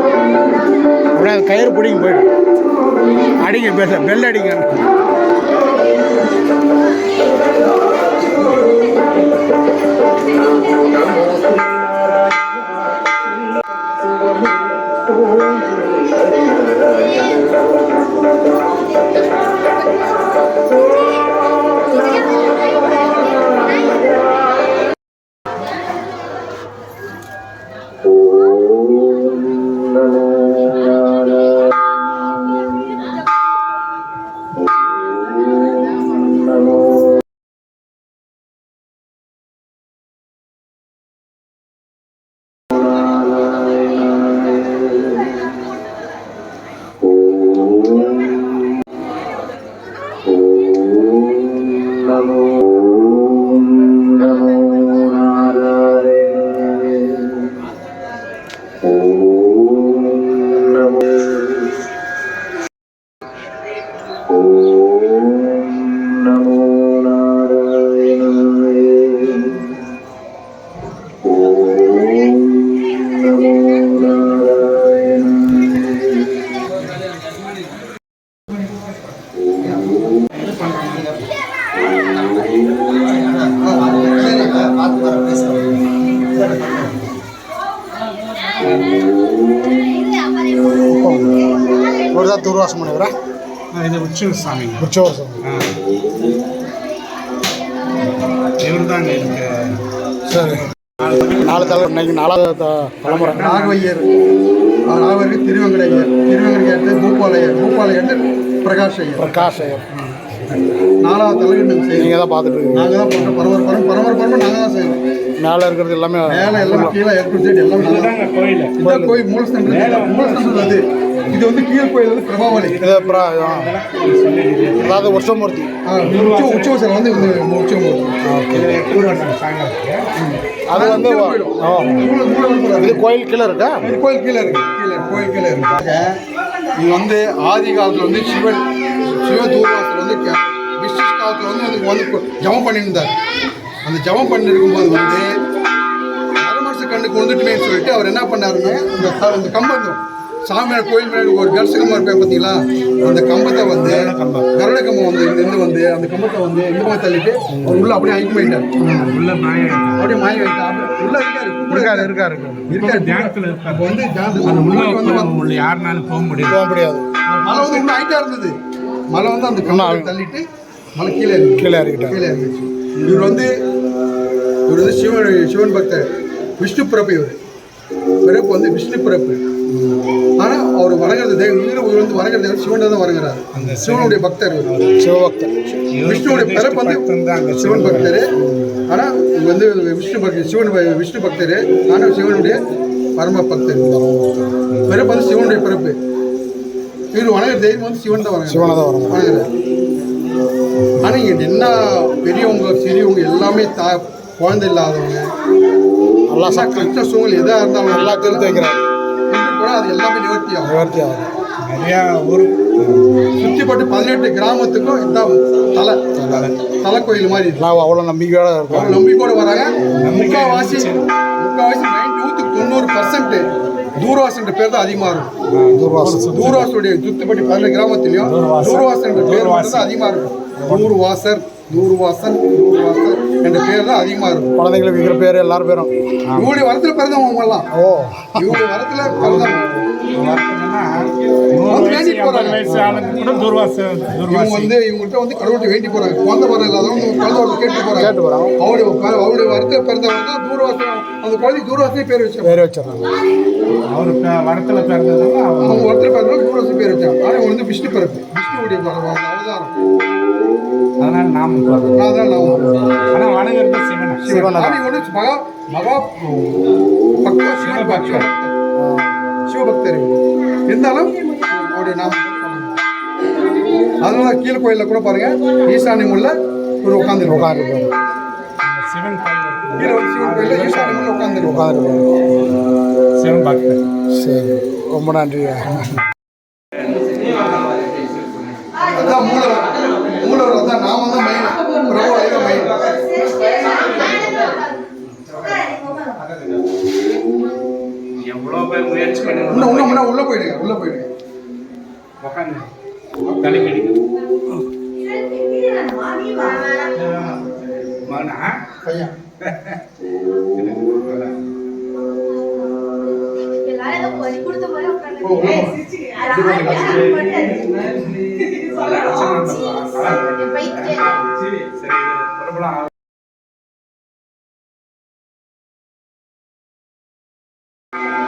அப்படியே கயிறு பிடிங்க போயிடும் அடிங்க பெல் பெல் அடிங்க. ஒரு தான் தூர்வாசம் பண்ணுறேன் இது உற்சவ சாமிங்க உற்சவம் இவர் தாங்க இதுக்கு. சரி. நாலு தலை இன்னைக்கு நாலாவது தலைமுறை. நாகவையர் நாகவருக்கு திருவங்கடையர் திருவங்கடையர் பூபாலையர் பூபாலையர் பிரகாஷ் ஐயர் பிரகாஷ் ஐயர் நாலாவது தலைவர் நாங்கள் தான் பார்த்துட்டு இருக்கீங்க. நாங்கள் தான் பண்ணுறோம் பரவர் பரம் பரவர் பரவர் நாங்கள் தான் செய்யணும் மேலே இருக்கிறது எல்லாமே மேலே எல்லாம் கீழே சைடு எல்லாம் கோயில். கோயில் மூலஸ்தன்றது மூலஸ்தன்றது அது. இது வந்து கீழ் கோயில் வந்து இது அப்புறம் ஆ, அதாவது ஆ, உச்ச உச்சவசம் வந்து இந்த உச்சவம் அது வந்து. இது கோயில் கீழே இருக்கா? இது கோயில் கீழே இருக்கு. கீழே கோயில் கீழே இருக்கு. இது வந்து ஆதி காலத்தில் வந்து சிவன் சிவ தூர்வாசல் வந்து பிரிட்டிஷ் காலத்தில் வந்து அதுக்கு வந்து ஜெபம் பண்ணியிருந்தார். அந்த ஜெபம் பண்ணிருக்கும்போது வந்து அரமரசு கண்ணுக்கு வந்துட்டுமேன்னு சொல்லிட்டு அவர் என்ன பண்ணாருன்னா இந்த க- இந்த கம்பம் சாமியார் கோயில் மேலே ஒரு கர்ச கம்பம் இருப்பேன் பார்த்தீங்களா அந்த கம்பத்தை வந்து கருட கம்பம் வந்து இருந்து வந்து அந்த கம்பத்தை வந்து இந்த பக்கம் தள்ளிட்டு உள்ள அப்படியே ஐக்கு போயிட்டார் உள்ள மாய அப்படியே மாய வைட்டார் உள்ள இருக்காரு இருக்காரு இருக்காரு. இருக்காரு இருக்காரு. தியானத்துல இருக்காரு. அப்ப வந்து அது உள்ள வந்து உள்ள யாருனாலும் போக முடியும் போக முடியாது. மழை வந்து இன்னும் ஹைட்டா இருந்தது. மழை வந்து அந்த கம்பத்தை தள்ளிட்டு மழை கீழே இருக்கு கீழே இறக்கிட்டாங்க கீழே இருந்துச்சு இவர் வந்து இவர் வந்து சிவன் சிவன் பக்தர். விஷ்ணு பிறப்பு இவர். பிறப்பு வந்து விஷ்ணு பிறப்பு. ஆனா அவர் வணங்குறது தெய்வம் உயிர் உயிர் வந்து வணங்குறது தெய்வம் சிவன் தான் வணங்குறாரு சிவனுடைய பக்தர் சிவபக்தர். விஷ்ணுவுடைய பிறப்பு வந்து சிவன் பக்தர். ஆனா இவர் வந்து விஷ்ணு பக்தர் சிவன் விஷ்ணு பக்தர். ஆனா சிவனுடைய பரம பக்தர் பிறப்பு வந்து சிவனுடைய பிறப்பு. இவர் வணங்குற தெய்வம் வந்து சிவன் தான் வணங்குறாரு. சிவனை தான் வரும் வணங்குறாரு. ஆனா இங்க என்ன பெரியவங்க சிறியவங்க எல்லாமே தா குழந்தை இல்லாதவங்க. நல்லா கஷ்ட சூழல் எதா இருந்தாலும் நல்லா திருத்தி வைக்கிறார். கூட அது எல்லாமே நிவர்த்தி ஆகும் நிவர்த்தி ஆகுது நிறையா ஊர் சுற்றிப்பட்டு பதினெட்டு கிராமத்துக்கும் இதான் தலை தலை. கோயில் மாதிரி. எல்லாம் அவ்வளோ நம்பிக்கையோட இருக்கும் அவங்க நம்பிக்கையோட வராங்க. முக்காவாசி முக்காவாசி நைன்டி நூற்றுக்கு தொண்ணூறு பர்சன்ட் தூர்வாசன்ற பேர் தான் அதிகமாக இருக்கும். தூர்வாசம் தூர்வாசருடைய சுத்துப்பட்டி பதினெட்டு கிராமத்திலையும் தூர்வாசன். என்ற பேர் தான் அதிகமாக இருக்கும். தூர்வாசர் தூர்வாசன் தூர்வாசர் என்ற பேர் தான் அதிகமாக இருக்கும். குழந்தைங்களுக்கு வைக்கிற பேர் எல்லாரும் பேரும். இவங்களுடைய வரத்துல பிறந்தவங்க எல்லாம் ஓ. இவங்களுடைய வரத்துல பிறந்தவங்க. நூறு வந்து இவங்கள்ட்ட வந்து கடவுள்கிட்ட வேண்டி போறாங்க. குழந்தை வர இல்லாதவங்க குழந்தை கேட்டு போறாங்க. கேட்டு போகிறாங்க அவருடைய அவருடைய வரத்துல பிறந்தவங்க தான் தூர்வாசம் அந்த குழந்தை தூர்வாசனே பேர் வச்சாங்க. பேர் வச்சிடறாங்க. அவர் வரத்துல அவர் அவங்க பிறந்தவங்க தூர்வாசன் பேர் வச்சாங்க. ஆனால் இவங்க வந்து விஷ்ணு பிறப்பு. விஷ்ணுவுடைய அவதாரம். அதனால நாம சொல்றோம் அதனால நான் ஆனா வணங்குறது சிவனை. சிவனை வந்து மகா மகா பக்த சிவ பக்தர் சிவபக்தர். இருந்தாலும் அவருடைய நாம அதனால கீழ் கோயில்ல கூட பாருங்க ஈசானியம் உள்ள ஒரு உட்காந்து அந்த சிவன் கோயில் சிவன் கோயில்ல ஈசானியம் உள்ள உட்காந்து உட்காந்துருப்பாரு சிவன் பக்தர். சரி ரொம்ப நன்றி இன்னும் இன்னும் இன்னும் உள்ள போயிடுங்க உள்ள போயிடுங்க. உட்காந்து தலைக்கடிக்கு மகனா? பையன். சரி சரி புறப்படலாம் யூடியூப் சேனல்